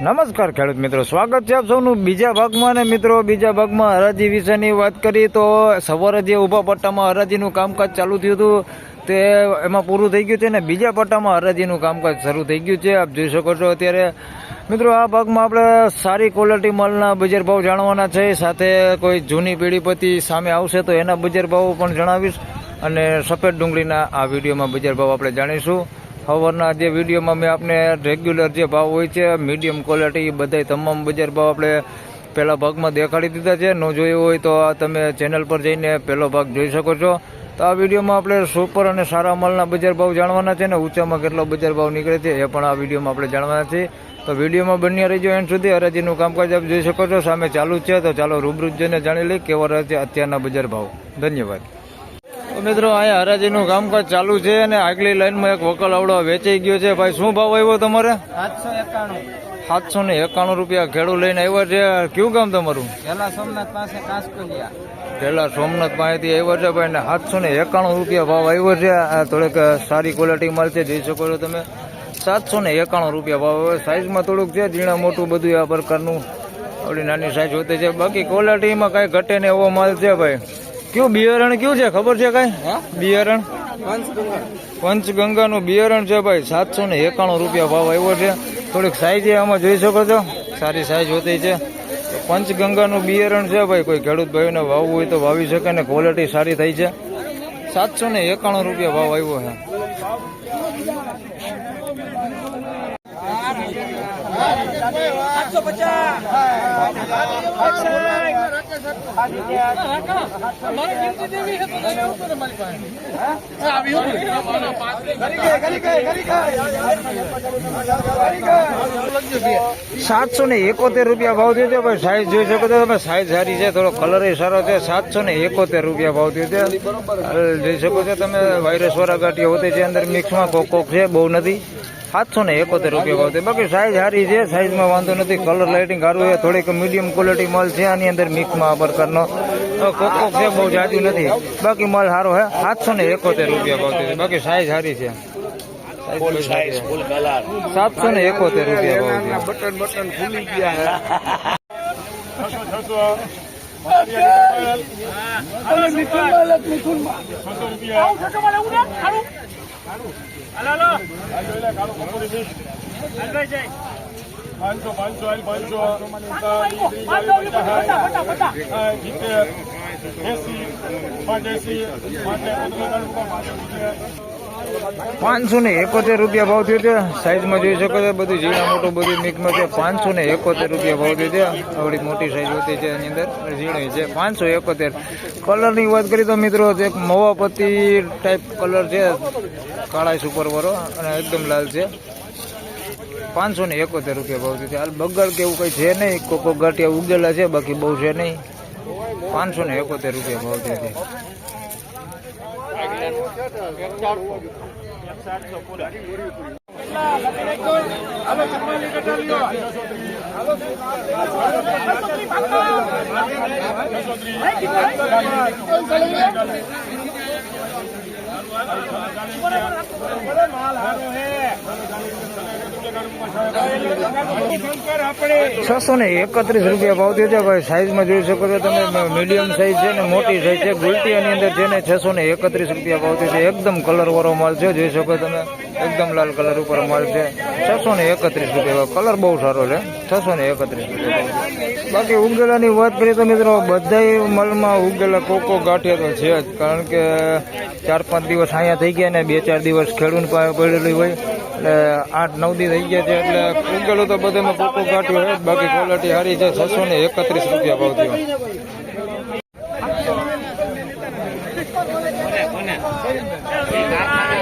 નમસ્કાર ખેડૂત મિત્રો, સ્વાગત છે આપ સૌનું બીજા ભાગમાં. ને મિત્રો, બીજા ભાગમાં હરાજી વિશેની વાત કરી તો સવારે જે ઊભા પટ્ટામાં હરાજીનું કામકાજ ચાલુ થયું હતું, તે એમાં પૂરું થઈ ગયું છે ને બીજા પટ્ટામાં હરાજીનું કામકાજ શરૂ થઈ ગયું છે. આપ જોઈ શકો છો અત્યારે, મિત્રો, આ ભાગમાં આપણે સારી ક્વોલિટી માલના બજાર ભાવ જાણવાના છે. સાથે કોઈ જૂની પેઢીપતિ સામે આવશે તો એના બજાર ભાવ પણ જણાવીશ. અને સફેદ ડુંગળીના આ વિડીયોમાં બજાર ભાવ આપણે જાણીશું. સવારના જે વિડીયોમાં મેં આપને રેગ્યુલર જે ભાવ હોય છે મીડિયમ ક્વોલિટી એ બધાય તમામ બજાર ભાવ આપણે પહેલા ભાગમાં દેખાડી દીધા છે. ન જોયું હોય તો આ તમે ચેનલ પર જઈને પહેલો ભાગ જોઈ શકો છો. તો આ વિડીયોમાં આપણે સુપર અને સારા માલના બજાર ભાવ જાણવાના છે ને ઊંચામાં કેટલો બજાર ભાવ નીકળે છે એ પણ આ વિડીયોમાં આપણે જાણવાના છે તો વિડીયોમાં બન્યા રહીજો એન્ડ સુધી. હરાજીનું કામકાજ આપ જોઈ શકો છો. સામે ચાલુ છે, તો ચાલો રૂબરૂ જઈને જાણી લઈ કેવા રહે છે અત્યારના બજાર ભાવ. ધન્યવાદ. મિત્રો અહીંયા હરાજીનું કામકાજ ચાલુ છે અને આગલી લાઈનમાં એક વકલ આવડો વેચાઈ ગયો છે. ભાઈ શું ભાવ આવ્યો તમારે? સાતસો ને એકાણું રૂપિયા ખેડૂ લઈને આવ્યા છે. કયું ગામ તમારું? પેલા સોમનાથ પાસે કાંસકોલિયા. પેલા સોમનાથ પાસેથી આવ્યા છે ભાઈ ને સાતસો ને એકાણું રૂપિયા ભાવ આવ્યો છે. આ થોડીક સારી ક્વોલિટી માલ છે જોઈ શકો છો તમે. સાતસો ને એકાણું રૂપિયા ભાવ હવે સાઈઝમાં થોડુંક છે ઝીણા મોટું બધું આ પ્રકારનું. આપણી નાની સાઈઝ હોતી છે. બાકી ક્વોલિટીમાં કાંઈ ઘટે ને એવો માલ છે ભાઈ. કયું બિયારણ કયું છે? ખબર છે કાંઈ? બિયારણ? પંચગંગાનું બિયારણ છે ભાઈ સાતસો ને એકાણું રૂપિયા ભાવ આવ્યો છે. થોડીક સાઈઝ આમાં જોઈ શકો છો. સારી સાઈઝ હોતી છે. પંચગંગાનું બિયારણ છે ભાઈ કોઈ ખેડૂત ભાઈને વાવવું હોય તો વાવી શકે ને ક્વોલિટી સારી થઈ છે. સાતસો ને એકાણું રૂપિયા ભાવ આવ્યો છે. સાતસો ને એકોતેર રૂપિયા ભાવ થયો છે. ભાઈ સાઈઝ જોઈ શકો છો તમે. સાઈઝ સારી છે, થોડો કલર સારો છે. સાતસો ને એકોતેર રૂપિયા ભાવ થયો જોઈ શકો છો તમે વાયરસ વાળા ગાંઠિયા હોતી છે. અંદર મિક્સમાં કોક કોક છે, બહુ નથી. સાતસો ને એકોતેર રૂપિયા ભાવ છે. બાકી સાઈઝ સારી છે. સાઈઝમાં વાંધો નથી. કલર લાઇટિંગ સારું છે. થોડીક મીડિયમ ક્વોલિટી માલ છે. આની અંદર મિક્સમાં પ્રકારનો. કોકો કોક છે બહુ જાજુ નથી. બાકી માલ સારો છે. સાતસો ને એકોતેર રૂપિયા ભાવ છે. બાકી સાઈઝ સારી છે. સાતસો ને એકોતેર રૂપિયા ભાવ છે. બટન બટન ખુલી ગયા. પાંચસો પાંચસો પાંચસો. સિત્તેર એસી પાંચ એસી પાંચસો ને એકોતેર રૂપિયા ભાવ થયો છે. સાઈઝમાં જોઈ શકો છો બધું ઝીણા મોટું બધું મિક્સમાં છે. પાંચસો ને એકોતેર રૂપિયા ભાવ થયો છે. આવડી મોટી સાઈઝ હોતી છે એની અંદર ઝીણી છે. પાંચસો એકોતેર. કલરની વાત કરીએ તો મિત્રો એક મવાપતિ ટાઈપ કલર છે કાળા વરો અને એકદમ લાલ છે. પાંચસો ને એકોતેર રૂપિયા ભાવ છે. હાલ બગડ કે એવું કંઈ છે નહીં. કોકો ગાંઠિયા ઉગેલા છે, બાકી બહુ છે નહીં. પાંચસો ને એકોતેર રૂપિયા ભાવ છે છસો ને એકત્રીસ રૂપિયા ભાવ થયો છે. ભાઈ સાઈઝમાં જોઈ શકો છો તમે. મીડિયમ સાઈઝ છે ને મોટી સાઈઝ છે. ગુલટીયાની અંદર છે ને છસો ને એકત્રીસ રૂપિયા ભાવ થયો છે. એકદમ કલર વાળો માલ છે. જોઈ શકો તમે. એકદમ લાલ કલર ઉપર મળશે છસો ને એકત્રીસ રૂપિયા કલર બહુ સારો છે. છસો ને એકત્રીસ રૂપિયા બાકી ઉગેલાની વાત કરીએ તો મિત્રો, બધાય મલમાં ઉગેલા કોકો ગાંઠિયા તો છે જ. કારણ કે ચાર પાંચ દિવસ અહીંયા થઈ ગયા ને બે ચાર દિવસ ખેડૂત પાસે પડેલી હોય. એટલે આઠ નવ દી થઈ ગયા છે. એટલે ઉગેલું તો બધામાં કોકો ગાંઠિયો હોય બાકી ક્વોલિટી સારી છે. છસો ને એકત્રીસ રૂપિયા ભાવ થયો. કોને? કોને?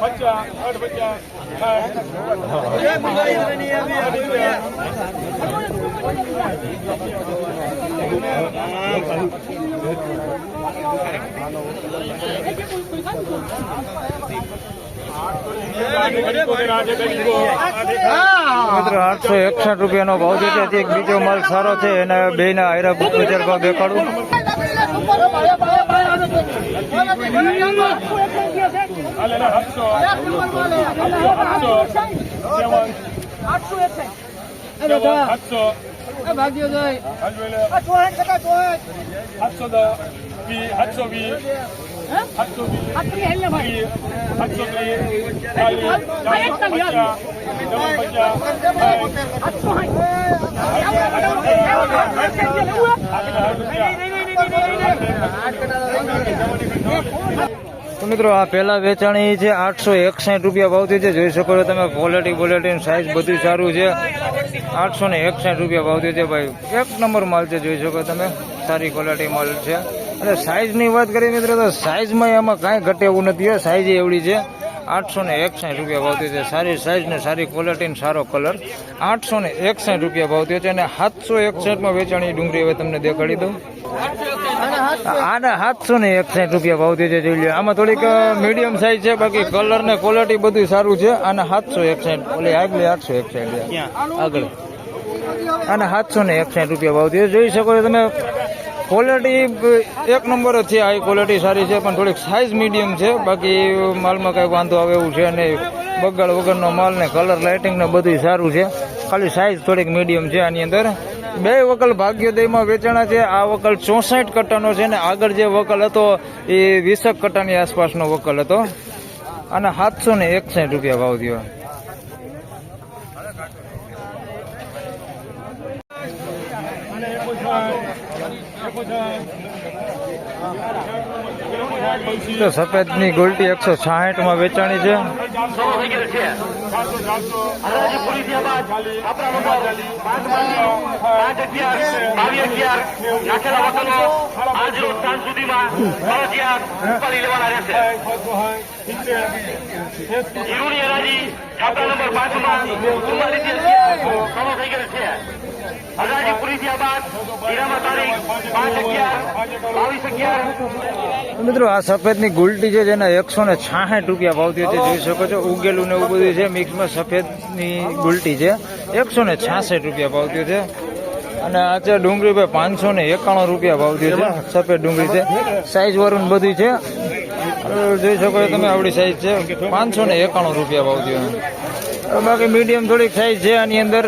પચાસ મિત્રો આઠસો એકસઠ રૂપિયાનો ભાવ છે તે એક બીજો માલ સારો છે એના બે ના આયરા બજાર ભાવ દેખાડું. સાતસો વીસ તો મિત્રો, આ પહેલા વેચાણી છે, આઠસો એકસાઠ રૂપિયા ભાવથી છે. જોઈ શકો છો તમે ક્વોલિટી ક્વોલિટી સાઇઝ બધું સારું છે. આઠસો ને એકસાઠ રૂપિયા ભાવથી છે, ભાઈ. એક નંબર માલ છે, જોઈ શકો તમે. સારી ક્વોલિટી માલ છે. અને સાઇઝની વાત કરીએ મિત્રો, તો સાઇઝમાં એમાં કાંઈ ઘટે એવું નથી હો. સાઇઝ એવડી છે. આઠસો ને એકસાઠ રૂપિયા ભાવતી છે. સારી સાઇઝ ને સારી ક્વોલિટી ને સારો કલર આઠસો ને એકસાઠ રૂપિયા ભાવતી છે અને સાતસો એકસાઠમાં વેચાણી ડુંગળી હવે તમને દેખાડી દઉં. આના સાતસો ને એકસાઠ રૂપિયા ભાવતી છે, જોઈ લો આમાં થોડીક મીડિયમ સાઈઝ છે, બાકી કલર ને ક્વોલિટી બધું સારું છે અને સાતસો એકસાઠ. ઓલી આગલી આઠસો એકસાઠ આગળ. અને સાતસો ને એકસાઠ રૂપિયા ભાવતી. જોઈ શકો છો તમે ક્વોલિટી એક નંબર જ છે. હાઈ ક્વોલિટી સારી છે, પણ થોડીક સાઈઝ મીડિયમ છે. બાકી માલમાં કાંઈ વાંધો આવે એવું છે નહીં. બગાડ વગરનો માલ ને કલર લાઇટિંગ ને બધું સારું છે. ખાલી સાઈઝ થોડીક મીડિયમ છે આની અંદર. બે વકલ ભાગ્યોદયમાં વેચાણા છે. આ વકલ ચોસઠ કટ્ટાનો છે ને આગળ જે વકલ હતો, એ વીસક કટ્ટાની આસપાસનો વકલ હતો. અને સાતસો ને એકસાઠ રૂપિયા ભાવ થયો અને એકો સાઠ એકો સાઠ તો સફેદની ગોલ્ટી એકસો છાસઠમાં વેચાણી છે. મિત્રો, આ સફેદની ગુલટી છે જેના એકસો ને છાસઠ રૂપિયા ભાવ થયો છે, જોઈ શકો છો, ઉગેલું ને એવું બધું છે, મિક્સમાં સફેદની ગુલટી છે. એકસો ને છાસઠ રૂપિયા ભાવ થયો છે. અને આ છે ડુંગળી ભાઈ, પાંચસો ને એકાણું રૂપિયા ભાવ થયો છે, સફેદ ડુંગળી છે. સાઈઝ વાળું બધું છે. જોઈ શકો છો તમે, આવડી સાઈઝ છે. પાંચસો ને એકાણું રૂપિયા ભાવ થયો. બાકી મીડિયમ થોડીક સાઈઝ છે, આની અંદર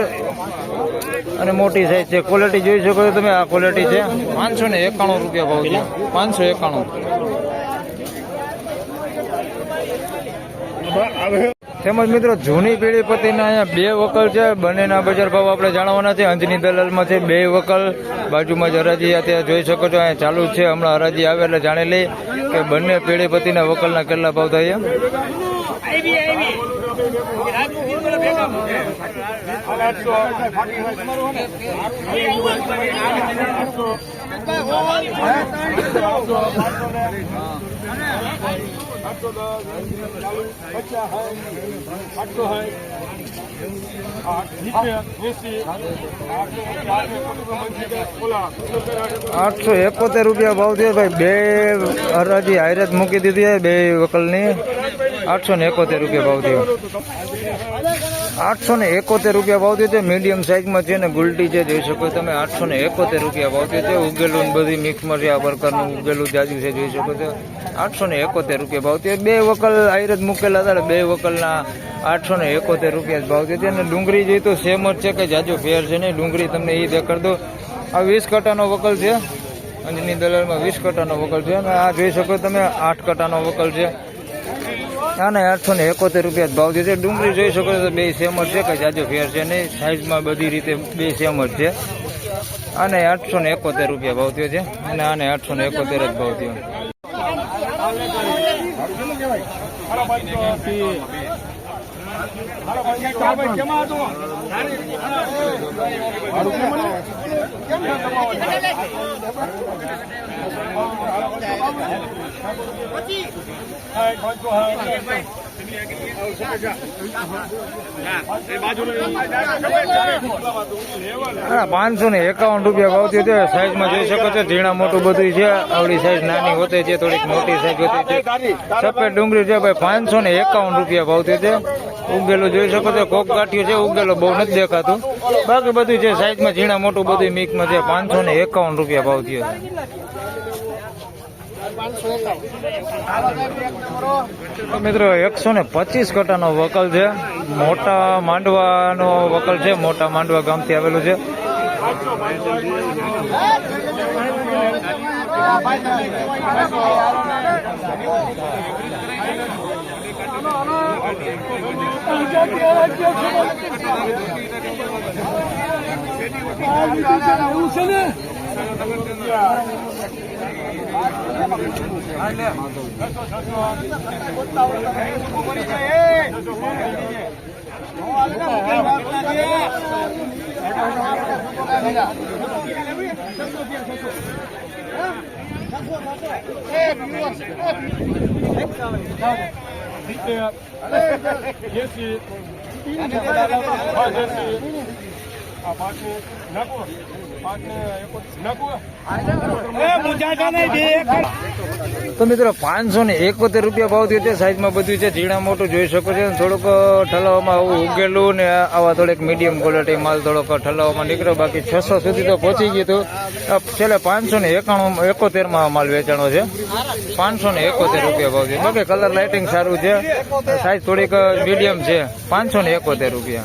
અને મોટી સાઈઝ છે. ક્વોલિટી જોઈ શકો છો તમે આ ક્વોલિટી છે. પાંચસો ને એકાણું રૂપિયા ભાવ છે. પાંચસો એકાણું. તેમજ મિત્રો જૂની પેઢી પતિના અહીંયા બે વકલ છે. બંનેના બજાર ભાવ આપણે જાણવાના છે. અંજની દલાલમાં છે બે વકલ. બાજુમાં જ હરાજી અત્યારે જોઈ શકો છો. અહીંયા ચાલુ છે. હમણાં હરાજી આવે એટલે જાણી લઈ કે બંને પેઢી પતિના વકલના કેટલા ભાવ થાય છે આઠસો એકોતેર રૂપિયા ભાવ થયો ભાઈ બે હરાજી હાયરત મૂકી દીધી છે બે વકલની આઠસો ને એકોતેર રૂપિયા ભાવ થયો. આઠસો ને એકોતેર રૂપિયા ભાવ થયો છે. મીડિયમ સાઇઝમાં છે ને ગુલટી છે, જોઈ શકો તમે. આઠસો ને એકોતેર રૂપિયા ભાવ થયો છે. ઉગેલું બધી મિક્સમાં છે આ પ્રકારનું ઉગેલું જાજુ છે, જોઈ શકો છો. આઠસો ને એકોતેર રૂપિયા ભાવ થયો. બે વકલ આયરત મૂકેલા હતા બે વકલના આઠસો ને એકોતેર રૂપિયા જ ભાવ થયો છે. અને ડુંગળી જોઈ તો સેમ જ છે કે જાજો ફેર છે નહીં. ડુંગળી તમને એ દેખાડ દો આ વીસ કટાનો વકલ છે. અંજની દલાલમાં વીસ કટાનો વકલ છે. અને આ જોઈ શકો તમે, આઠ કટાનો વકલ છે. આને આઠસો ને એકોતેર રૂપિયા ભાવ છે. ડુંગળી જોઈ શકો છો બે સેમ જ છે કે જાજો ફેર છે નહીં. સાઈઝમાં બધી રીતે બે સેમ જ છે. આને આઠસો ને એકોતેર રૂપિયા ભાવ થયો છે. અને આને આઠસો ને એકોતેર જ ભાવ થયો. હા પાંચસો ને એકાવન રૂપિયા ભાવતી હતી સાઈઝમાં જોઈ શકો છો ઝીણા મોટું બધું છે આવડી સાઈઝ નાની હોતી છે થોડીક મોટી સાઈઝ હોતી છે સફેદ ડુંગળી છે ભાઈ પાંચસો ને એકાવન રૂપિયા ભાવતી છે ઉગેલું જોઈ શકો છો, કોક ગાંઠિયું છે ઉગેલું બહુ નથી દેખાતું. બાકી બધું છે સાઈઝમાં ઝીણા, મોટું બધું મિક્સમાં છે, પાંચસો ને એકાવન રૂપિયા ભાવ થયો મિત્રો, એકસો ને પચીસ કટાનો વકલ છે. મોટા માંડવાનો વકલ છે, મોટા માંડવા ગામથી આવેલું છે. એવું છે ને સિત્તેર એસી આ પાંચને નાખો પાંચને એકોતેર નાખો તો મિત્રો પાંચસો ને એકોતેર રૂપિયા ભાવ થયો તે સાઈઝમાં બધું છે. ઝીણા મોટું જોઈ શકો છો. થોડુંક ઠલાવવામાં આવું ઉગેલું ને આવા થોડીક મીડિયમ ક્વોલિટી માલ થોડોક ઠલાવવામાં નીકળ્યો. બાકી છસો સુધી તો પહોંચી ગયું હતું. છેલ્લે પાંચસો ને એકાણું, એકોતેરમાં માલ વેચાણો છે. પાંચસો ને એકોતેર રૂપિયા ભાવ છે. બાકી કલર લાઇટિંગ સારું છે. સાઈઝ થોડીક મીડિયમ છે. પાંચસો ને એકોતેર રૂપિયા.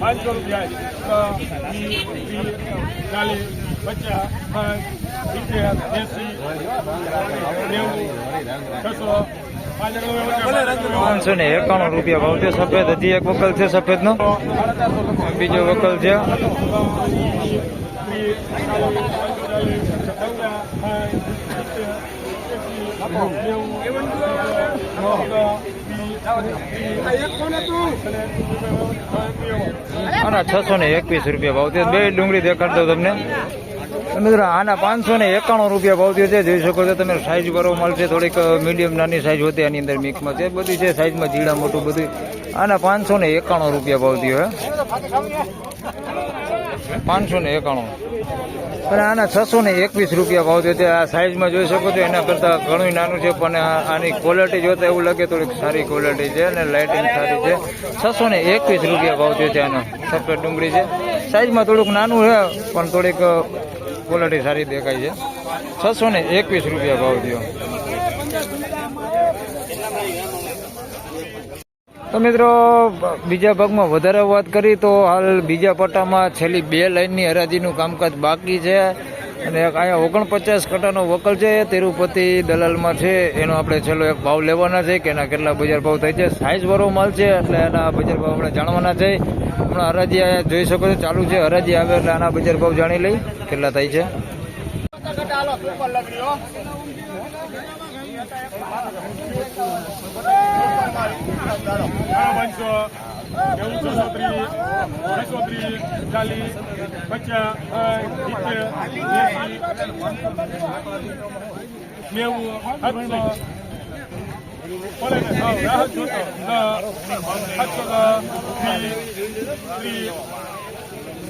પાંચસો રૂપિયા ને એકાણું રૂપિયા ભાવ છે સફેદ હજી એક વકલ છે સફેદ નો બીજો વકલ છે. આના છસો ને એકવીસ રૂપિયા ભાવ થયો. બે ડુંગળી દેખાડતો તમને. મિત્રો, આના પાંચસો ને એકાણું રૂપિયા ભાવ થયો છે. જોઈ શકો છો તમે સાઈઝ બરોબર મળશે. થોડીક મીડિયમ નાની સાઈઝ હોતી આની અંદર મિક્સમાં છે. બધી છે સાઈઝમાં જીડા મોટું બધું આના પાંચસો ને એકાણું રૂપિયા ભાવ થયો પાંચસો ને એકાણું. અને આના છસો ને એકવીસ રૂપિયા ભાવ થયો છે આ સાઈઝમાં જોઈ શકો છો. એના કરતાં ઘણું નાનું છે, પણ આની ક્વોલિટી જોતા એવું લાગે થોડીક સારી ક્વોલિટી છે અને લાઇટિંગ સારી છે. છસો ને એકવીસ રૂપિયા ભાવ થયો છે આનો. સફેદ ડુંગળી છે. સાઈઝમાં થોડુંક નાનું છે, પણ થોડીક ક્વોલિટી સારી દેખાય છે. છસો ને એકવીસ રૂપિયા ભાવ થયો. તો મિત્રો, બીજા ભાગમાં વધારે વાત કરી તો હાલ બીજા પટ્ટામાં છેલ્લી બે લાઇનની હરાજીનું કામકાજ બાકી છે. અને અહીંયા ઓગણપચાસ કટાનો વકલ છે, તિરુપતિ દલાલમાં છે. એનો આપણે છેલ્લો એક ભાવ લેવાના છે કે એના કેટલા બજાર ભાવ થાય છે. સાઈઝ વાળો માલ છે, એટલે એના બજાર ભાવ આપણે જાણવાના છે. હમણાં હરાજી અહીંયા જોઈ શકો છો, ચાલુ છે હરાજી આવે એટલે આના બજાર ભાવ જાણી લઈ કેટલા થાય છે. પાંચસો નેવું છસો ત્રીસ બસો ત્રીસ ચાલીસ પચાસ સિત્તેર એસી નેવું સાતસો પડે ને રાહત જોતો સાતસો ત્રીસ ત્રીસ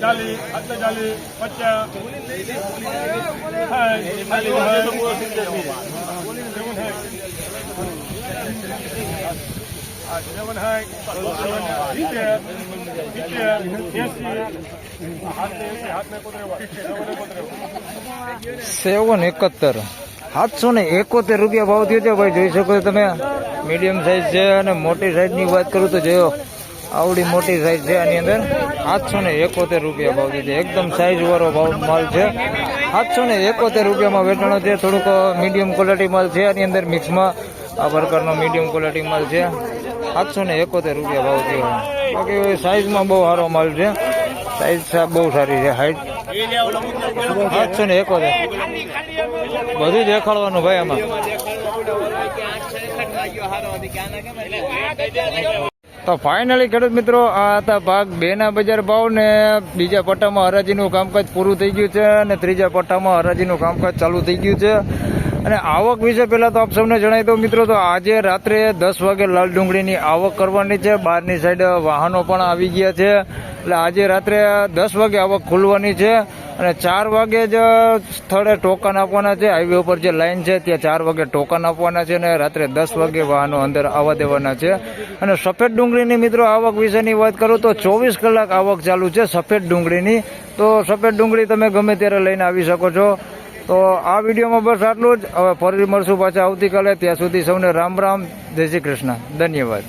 ચાલીસ સાતસો ચાલીસ પચાસ સાઠ સેવન હાઈ સિત્તેર સિત્તેર એસી હાથને એસી હાથને કોતરેવા સેવન કોતરેવા સેવન એકોતેર. સાતસો ને એકોતેર રૂપિયા ભાવ થયો છે ભાઈ. જોઈ શકો તમે. મીડિયમ સાઈઝ છે અને મોટી સાઈઝની વાત કરું તો જોયો. આવડી મોટી સાઈઝ છે આની અંદર. સાતસો ને એકોતેર રૂપિયા ભાવ છે. એકદમ સાઈઝ વાળો ભાવ માલ છે. સાતસો ને એકોતેર રૂપિયામાં વેચાણો છે. થોડુંક મીડિયમ ક્વોલિટી માલ છે આની અંદર મિક્સમાં આ પ્રકારનો મીડિયમ ક્વોલિટી માલ છે. સાતસો ને એકોતેર રૂપિયા ભાવ થયો. બાકી સાઈઝમાં બહુ સારો માલ છે. સાઈઝ બહુ સારી છે હાઈટ સાતસો ને એકોતેર. બધું દેખાડવાનું ભાઈ આમાં. તો ફાઇનલી ખેડૂત મિત્રો, આ હતા ભાગ બે ના બજાર ભાવ ને બીજા પટ્ટામાં હરાજીનું કામકાજ પૂરું થઈ ગયું છે અને ત્રીજા પટ્ટામાં હરાજીનું કામકાજ ચાલુ થઈ ગયું છે. અને આવક વિશે પહેલા તો આપ સૌને જણાવી દઉં, મિત્રો, તો આજે રાત્રે દસ વાગે લાલ ડુંગળીની આવક કરવાની છે. બહારની સાઈડ વાહનો પણ આવી ગયા છે. એટલે આજે રાત્રે દસ વાગે આવક ખુલવાની છે અને ચાર વાગે જ સ્થળે ટોકન આપવાના છે. હાઈવે ઉપર જે લાઈન છે, ત્યાં ચાર વાગે ટોકન આપવાના છે અને રાત્રે દસ વાગે વાહનો અંદર આવવા દેવાના છે. અને સફેદ ડુંગળીની, મિત્રો, આવક વિશેની વાત કરું તો ચોવીસ કલાક આવક ચાલુ છે સફેદ ડુંગળીની. તો સફેદ ડુંગળી તમે ગમે ત્યારે લઈને આવી શકો છો. તો આ વિડીયોમાં બસ આટલું જ. હવે ફરી મળશું પાછા આવતીકાલે. ત્યાં સુધી સૌને રામ રામ. જય શ્રી કૃષ્ણ. ધન્યવાદ.